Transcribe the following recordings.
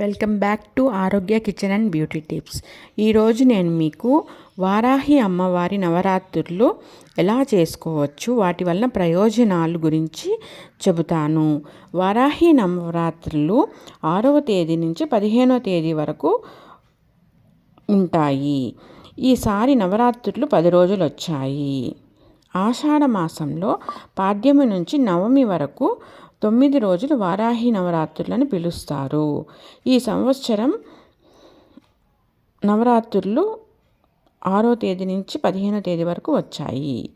Welcome back to Arogya kitchen and beauty tips. ఈరోజు నేను మీకు వారాహి అమ్మవారి నవరాత్రులు ఎలా చేసుకోవచ్చు వాటి వలన ప్రయోజనాలు గురించి చెబుతాను. వారాహి నవరాత్రులు ఆరవ తేదీ నుంచి పదిహేనవ తేదీ వరకు ఉంటాయి. ఈసారి నవరాత్రులు పది రోజులు వచ్చాయి. ఆషాఢ మాసంలో పాడ్యమి నుంచి నవమి వరకు తొమ్మిది రోజులు వారాహి నవరాత్రులను పిలుస్తారు. ఈ సంవత్సరం నవరాత్రులు ఆరో తేదీ నుంచి పదిహేనో తేదీ వరకు వచ్చాయి.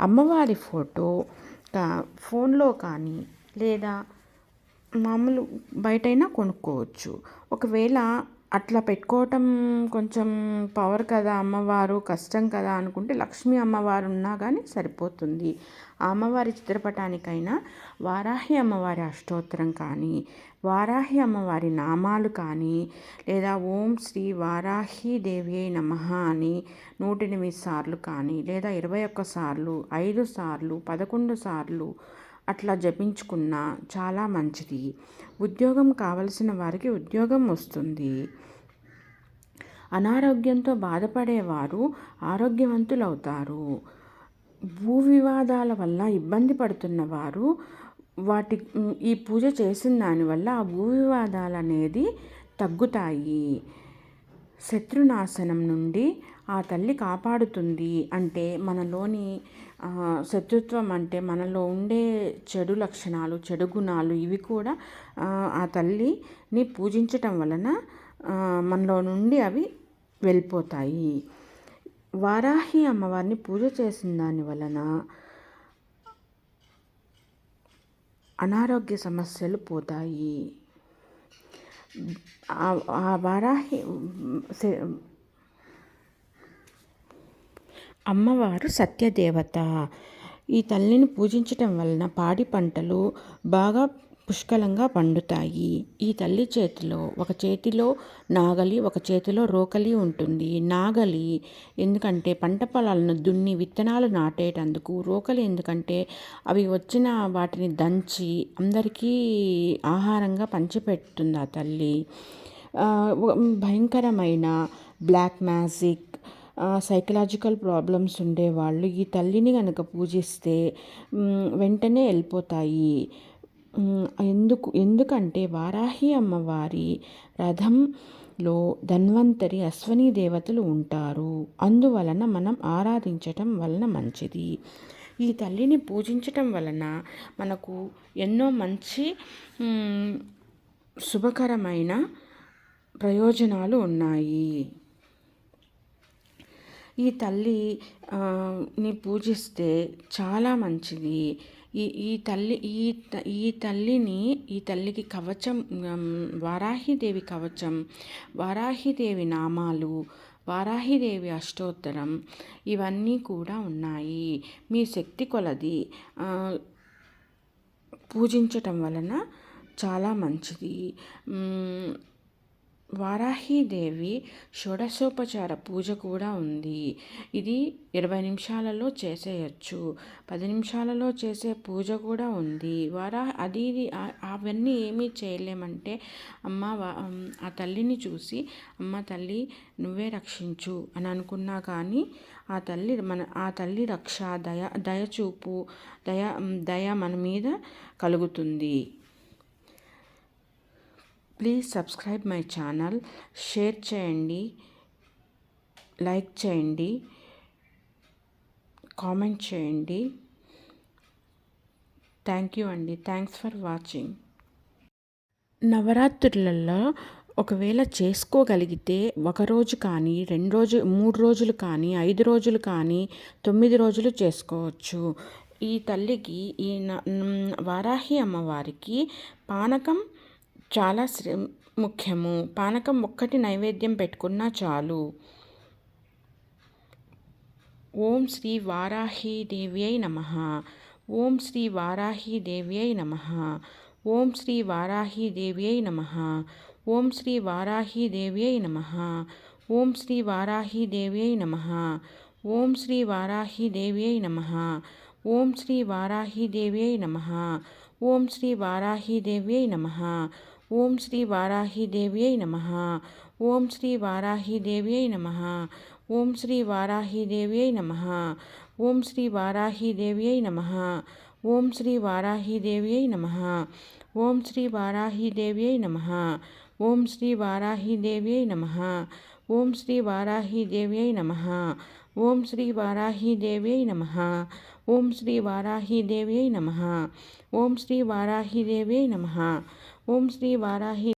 అమ్మవారి ఫోటో ఫోన్లో కానీ లేదా మామూలు బయటైనా కొనుక్కోవచ్చు. ఒకవేళ అట్లా పెట్టుకోవటం కొంచెం పవర్ కదా అమ్మవారు కష్టం కదా అనుకుంటే లక్ష్మీ అమ్మవారు ఉన్నా కానీ సరిపోతుంది. ఆ అమ్మవారి చిత్రపటానికైనా వారాహి అమ్మవారి అష్టోత్తరం కానీ వారాహి అమ్మవారి నామాలు కానీ లేదా ఓం శ్రీ వారాహి దేవి నమ అని నూట ఎనిమిది సార్లు కానీ లేదా ఇరవై ఒక్క సార్లు ఐదు సార్లు పదకొండు సార్లు అట్లా జపించుకున్న చాలా మంచిది. ఉద్యోగం కావలసిన వారికి ఉద్యోగం వస్తుంది. అనారోగ్యంతో బాధపడేవారు ఆరోగ్యవంతులవుతారు. భూ వివాదాల వల్ల ఇబ్బంది పడుతున్న వారు వాటి ఈ పూజ చేసిన దానివల్ల ఆ భూ వివాదాలు అనేది తగ్గుతాయి. శత్రునాశనం నుండి ఆ తల్లి కాపాడుతుంది అంటే మనలోని శత్రుత్వం అంటే మనలో ఉండే చెడు లక్షణాలు చెడు గుణాలు ఇవి కూడా ఆ తల్లిని పూజించటం వలన మనలో నుండి అవి వెళ్ళిపోతాయి. వారాహి అమ్మవారిని పూజ చేసిన దాని వలన అనారోగ్య సమస్యలు పోతాయి. ఆ వారాహి అమ్మవారు సత్యదేవత. ఈ తల్లిని పూజించటం వలన పాడి పంటలు బాగా పుష్కలంగా పండుతాయి. ఈ తల్లి చేతిలో ఒక చేతిలో నాగలి ఒక చేతిలో రోకలి ఉంటుంది. నాగలి ఎందుకంటే పంట పొలాలను దున్ని విత్తనాలు నాటేటందుకు రోకలి ఎందుకంటే అవి వచ్చిన వాటిని దంచి అందరికీ ఆహారంగా పంచిపెడుతుంది ఆ తల్లి. భయంకరమైన బ్లాక్ మ్యాజిక్ సైకలాజికల్ ప్రాబ్లమ్స్ ఉండేవాళ్ళు. ఈ తల్లిని కనుక పూజిస్తే వెంటనే వెళ్ళిపోతాయి. ఎందుకు ఎందుకంటే వారాహి అమ్మవారి రథంలో ధన్వంతరి అశ్వనీ దేవతలు ఉంటారు. అందువలన మనం ఆరాధించటం వలన మంచిది. ఈ తల్లిని పూజించటం వలన మనకు ఎన్నో మంచి శుభకరమైన ప్రయోజనాలు ఉన్నాయి. ఈ తల్లి ని పూజిస్తే చాలా మంచిది. ఈ ఈ తల్లి ఈ ఈ తల్లిని ఈ తల్లికి కవచం వారాహిదేవి కవచం వారాహిదేవి నామాలు వారాహిదేవి అష్టోత్తరం ఇవన్నీ కూడా ఉన్నాయి. మీ శక్తి కొలది పూజించటం వలన చాలా మంచిది. వారాహీదేవి షోడశోపచార పూజ కూడా ఉంది. ఇది ఇరవై నిమిషాలలో చేసేయచ్చు. పది నిమిషాలలో చేసే పూజ కూడా ఉంది. వారా అది ఇది అవన్నీ ఏమీ చేయలేమంటే అమ్మ ఆ తల్లిని చూసి అమ్మ తల్లి నువ్వే రక్షించు అని అనుకున్నా కానీ ఆ తల్లి మన ఆ తల్లి రక్ష దయ దయచూపు దయ దయ మన మీద కలుగుతుంది. Please subscribe my channel. Share చేయండి. లైక్ చేయండి. కామెంట్ చేయండి. థ్యాంక్ యూ అండి. Thanks for watching. నవరాత్రులలో ఒకవేళ చేసుకోగలిగితే ఒకరోజు కానీ రెండు రోజు మూడు రోజులు కానీ ఐదు రోజులు కానీ తొమ్మిది రోజులు చేసుకోవచ్చు. ఈ తల్లికి ఈ వారాహి అమ్మవారికి పానకం చాలా ముఖ్యము. పానకం ఒక్కటి నైవేద్యం పెట్టుకున్నా చాలు. ఓం శ్రీ వారాహి దేవ్యై నమ. ఓం శ్రీ వారాహి దేవ్యై నమ. ఓం శ్రీ వారాహి దేవ్యై నమ. ఓం శ్రీ వారాహి దేవ్యై నమ. ఓం శ్రీ వారాహి దేవ్యై నమ. ఓం శ్రీ వారాహి దేవ్యై నమ. ఓం శ్రీ వారాహి దేవ్యై నమ. ఓం శ్రీ వారాహి దేవ్యై నమ ఓం శ్రీ వారాహీదేవ్యై నమ ఓం శ్రీ వారాహీదేవ్యై నమ ఓం శ్రీ వారాహీదేవ్యై నమ ఓం శ్రీ వారాహీదేవ్యై నమ ఓం శ్రీ వారాహీదేవ్యై నమ ఓం శ్రీ వారాహీదేవ్యై నమ ఓం శ్రీ వారాహీదేవ్యై నమ ఓం శ్రీ వారాహీదేవ్యై నమ ఓం శ్రీ వారాహీదేవ్యై నమ ఓం శ్రీ వారాహీదేవ్యై నమ ఓం శ్రీ వారాహీదేవ్యై నమ ఓం శ్రీ వారాహి